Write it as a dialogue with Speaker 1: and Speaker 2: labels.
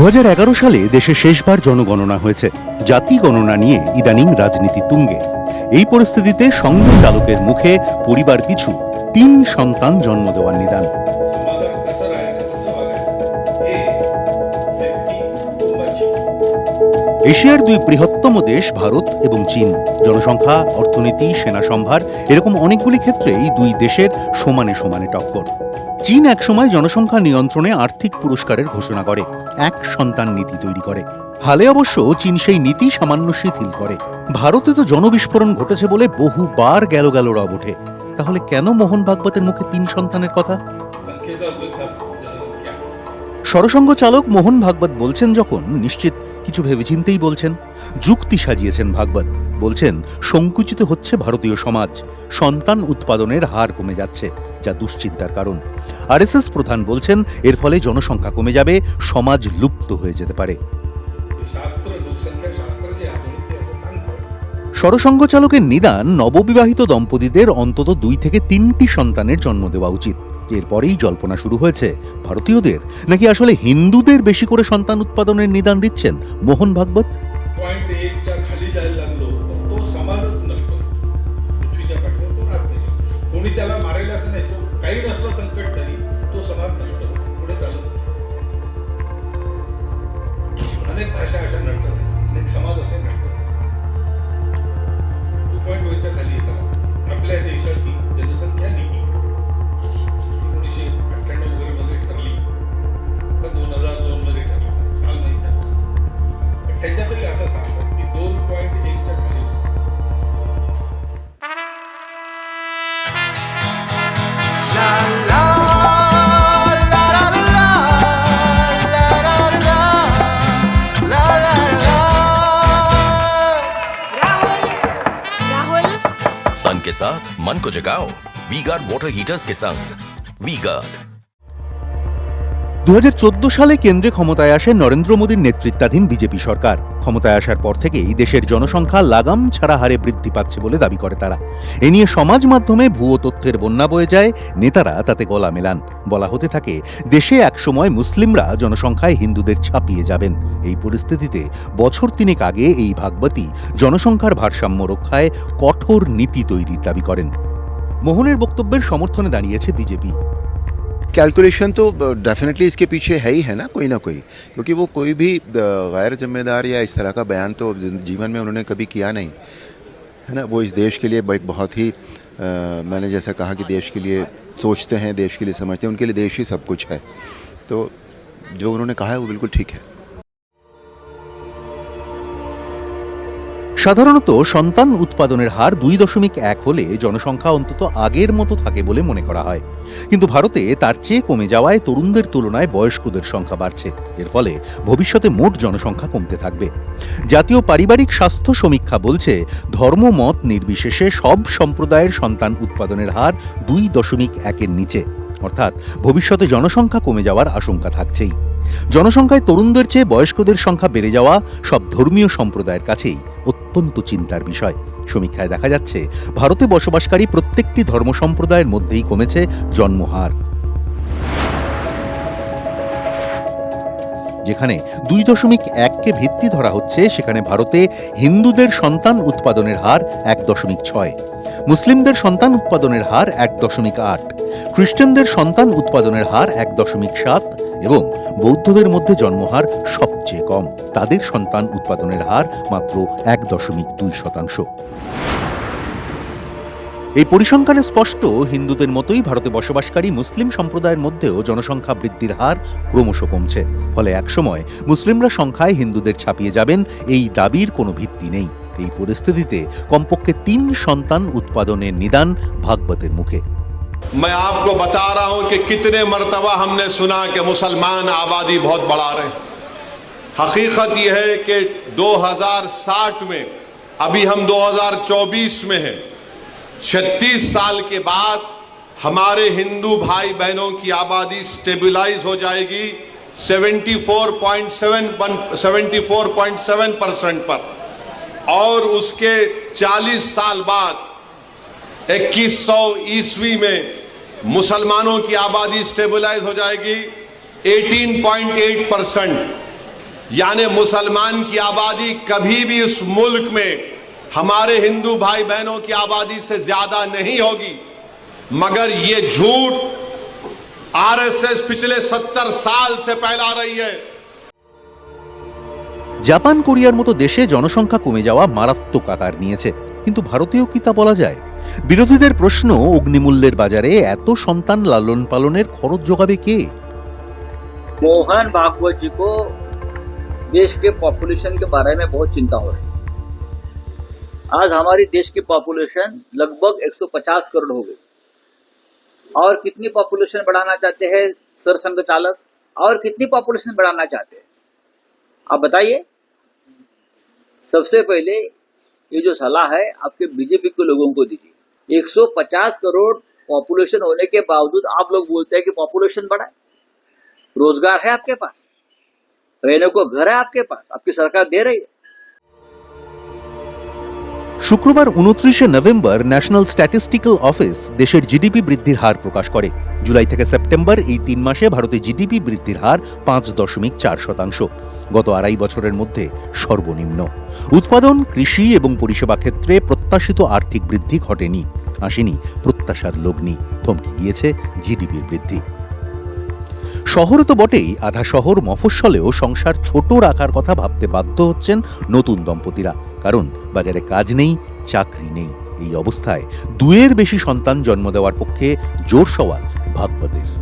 Speaker 1: দু হাজার এগারো সালে দেশে শেষবার জনগণনা হয়েছে। জাতি গণনা নিয়ে ইদানিং রাজনীতি তুঙ্গে। এই পরিস্থিতিতে সঙ্গ চালকের মুখে পরিবার পিছু তিন সন্তান জন্ম দেওয়ার নিদান। এশিয়ার দুই বৃহত্তম দেশ ভারত এবং চীন। জনসংখ্যা, অর্থনীতি, সেনা সম্ভার, এরকম অনেকগুলি ক্ষেত্রে এই দুই দেশের সমানে সমানে টক্কর। চীন একসময় জনসংখ্যা নিয়ন্ত্রণে আর্থিক পুরস্কারের ঘোষণা করে, এক সন্তান নীতি তৈরি করে। হালে অবশ্য চীন সেই নীতি সামান্য শিথিল করে। ভারতে তো জনবিস্ফোরণ ঘটেছে বলে বহুবার গেল গেল রব ওঠে। তাহলে কেন মোহন ভাগবতের মুখে তিন সন্তানের কথা? সরসঙ্গ চালক মোহন ভাগবত বলছেন যখন, নিশ্চিত কিছু ভেবেচিন্তেই বলছেন, যুক্তি সাজিয়েছেন ভাগবত। বলছেন, সংকুচিত হচ্ছে ভারতীয় সমাজ, সন্তান উৎপাদনের হার কমে যাচ্ছে, যা দুশ্চিন্তার কারণ। আরএসএস প্রধান বলছেন, এর ফলে জনসংখ্যা কমে যাবে, সমাজ লুপ্ত হয়ে যেতে পারে। সরসঙ্গ চালকের নিদান নববিবাহিত দম্পতিদের অন্তত দুই থেকে তিনটি সন্তানের জন্ম দেওয়া উচিত এরপরেই জল্পনা শুরু হয়েছে ভারতীয়দের নাকি আসলে হিন্দুদের বেশি করে সন্তান উৎপাদনের নিদান দিচ্ছেন মোহন ভাগবত
Speaker 2: पॉईंट एकच्या खाली जायला लागलो तर तो समाजच नसतो पृथ्वीच्या पाठीवर तो राहत नाही कोणी त्याला मारेल असं नाही तो काही नसलं संकट तरी तो समाज नसतो पुढे चालत नाही. अनेक भाषा अशा नष्ट झाल्या अनेक समाज असे नष्ट
Speaker 3: использовать साथ मन को जगाओ। वी गार्ड वाटर हीटर्स के संग। वी गार्ड
Speaker 1: দু হাজার চোদ্দ সালে কেন্দ্রে ক্ষমতায় আসে নরেন্দ্র মোদীর নেতৃত্বাধীন বিজেপি সরকার। ক্ষমতায় আসার পর থেকেই দেশের জনসংখ্যা লাগাম ছাড়া হারে বৃদ্ধি পাচ্ছে বলে দাবি করে তারা। এ নিয়ে সমাজ মাধ্যমে ভুয়ো তথ্যের বন্যা বয়ে যায়, নেতারা তাতে গলা মেলান। বলা হতে থাকে, দেশে একসময় মুসলিমরা জনসংখ্যায় হিন্দুদের ছাপিয়ে যাবেন। এই পরিস্থিতিতে বছর তিনেক আগে এই ভাগবতী জনসংখ্যার ভারসাম্য রক্ষায় কঠোর নীতি তৈরির দাবি করেন। মোহনের বক্তব্যের সমর্থনে দাঁড়িয়েছে বিজেপি।
Speaker 4: कैलकुलेशन तो डेफिनेटली इसके पीछे है ही है ना कोई ना कोई। क्योंकि वो कोई भी गैर जिम्मेदार या इस तरह का बयान तो जीवन में उन्होंने कभी किया नहीं। है ना वो इस देश के लिए एक बहुत ही आ, मैंने जैसा कहा कि देश के लिए सोचते हैं देश के लिए समझते हैं उनके लिए देश ही सब कुछ है। तो जो उन्होंने कहा है वो बिल्कुल ठीक है।
Speaker 1: সাধারণত সন্তান উৎপাদনের হার দুই দশমিক এক হলে জনসংখ্যা অন্তত আগের মতো থাকে বলে মনে করা হয়। কিন্তু ভারতে তার চেয়ে কমে যাওয়ায় তরুণদের তুলনায় বয়স্কদের সংখ্যা বাড়ছে। এর ফলে ভবিষ্যতে মোট জনসংখ্যা কমতে থাকবে। জাতীয় পারিবারিক স্বাস্থ্য সমীক্ষা বলছে, ধর্মমত নির্বিশেষে সব সম্প্রদায়ের সন্তান উৎপাদনের হার দুই দশমিক একের নিচে। অর্থাৎ ভবিষ্যতে জনসংখ্যা কমে যাওয়ার আশঙ্কা থাকছেই। জনসংখ্যায় তরুণদের চেয়ে বয়স্কদের সংখ্যা বেড়ে যাওয়া সব ধর্মীয় সম্প্রদায়ের কাছেই। অত্যন্ত চিন্তার বিষয়। সমীক্ষায় দেখা যাচ্ছে, ভারতে বসবাসকারী প্রত্যেকটি ধর্ম সম্প্রদায়ের মধ্যেই কমেছে জন্মহার। যেখানে দুই দশমিক এককে ভিত্তি ধরা হচ্ছে, সেখানে ভারতে হিন্দুদের সন্তান উৎপাদনের হার এক দশমিক ছয়। মুসলিমদের সন্তান উৎপাদনের হার এক দশমিক আট। খ্রিস্টানদের সন্তান উৎপাদনের হার এক দশমিক সাত এবং বৌদ্ধদের মধ্যে জন্মহার সবচেয়ে কম তাদের সন্তান উৎপাদনের হার মাত্র এক দশমিক দুই শতাংশ এই পরিসংখ্যানে স্পষ্ট হিন্দুদের মতোই ভারতে বসবাসকারী মুসলিম সম্প্রদায়ের মধ্যেও জনসংখ্যা বৃদ্ধির হার ক্রমশ কমছে ফলে একসময় মুসলিমরা সংখ্যায় হিন্দুদের ছাপিয়ে যাবেন এই দাবির কোনো ভিত্তি নেই এই পরিস্থিতিতে কমপক্ষে তিন সন্তান উৎপাদনের নিদান ভাগবতের মুখে
Speaker 5: मैं आपको बता रहा हूं कि कितने मरतबा हमने सुना कि मुसलमान आबादी बहुत बढ़ा रहे हैं हकीकत यह है कि 2060 में, अभी हम 2024 में हैं। 36 साल के बाद हमारे हिंदू भाई बहनों की आबादी स्टेबलाइज हो जाएगी 74.7 74.7 परसेंट पर। और उसके 40 साल बाद 2100 ईस्वी में मुसलमानों की आबादी स्टेबलाइज हो जाएगी 18.8 परसेंट। यानी मुसलमान की आबादी कभी भी इस मुल्क में हमारे हिंदू भाई बहनों की आबादी से ज्यादा नहीं होगी मगर ये झूठ आरएसएस पिछले सत्तर साल से फैला रही है
Speaker 1: জাপান কোরিয়ার মতো দেশে জনসংখ্যা কমে যাওয়া মারাত্মক আকার নিয়েছে কিন্তু ভারতেও কি তা বলা যায় বিরোধীদের প্রশ্ন অগ্নিমূল্যের বাজারে এত সন্তান লালন পালনের খরচ যোগাবে কে
Speaker 6: मोहन भागवत जी को देश के पॉपुलेशन के बारे में बहुत चिंता हो रही है। आज हमारी देश की पॉपुलेशन लगभग 150 करोड़ हो गई। और कितनी पॉपुलेशन बढ़ाना चाहते हैं सर संघ चालक? और कितनी पॉपुलेशन बढ़ाना चाहते हैं? आप बताइए। सबसे पहले ये जो सलाह है, आपके बीजेपी के लोगों को दीजिए। 150 करोड़ पॉपुलेशन होने के बावजूद आप लोग बोलते हैं कि पॉपुलेशन बढ़ाए रोज़गार है आपके पास। रहने को घर है आपके पास आपकी सरकार दे रही है
Speaker 1: শুক্রবার উনত্রিশে নভেম্বর ন্যাশনাল স্ট্যাটিস্টিক্যাল অফিস দেশের জিডিপি বৃদ্ধির হার প্রকাশ করে জুলাই থেকে সেপ্টেম্বর এই তিন মাসে ভারতে জিডিপি বৃদ্ধির হার পাঁচ দশমিক চার শতাংশ গত আড়াই বছরের মধ্যে সর্বনিম্ন উৎপাদন কৃষি এবং পরিষেবা ক্ষেত্রে প্রত্যাশিত আর্থিক বৃদ্ধি ঘটেনি আসেনি প্রত্যাশার লগ্নি থমকে গিয়েছে জিডিপির বৃদ্ধি শহরে তো বটেই, আধা শহর মফস্বলেও সংসার ছোট রাখার কথা ভাবতে বাধ্য হচ্ছেন নতুন দম্পতিরা। কারণ, বাজারে কাজ নেই, চাকরি নেই। এই অবস্থায় দুয়ের বেশি সন্তান জন্ম দেওয়ার পক্ষে জোর সওয়াল ভাগবতের।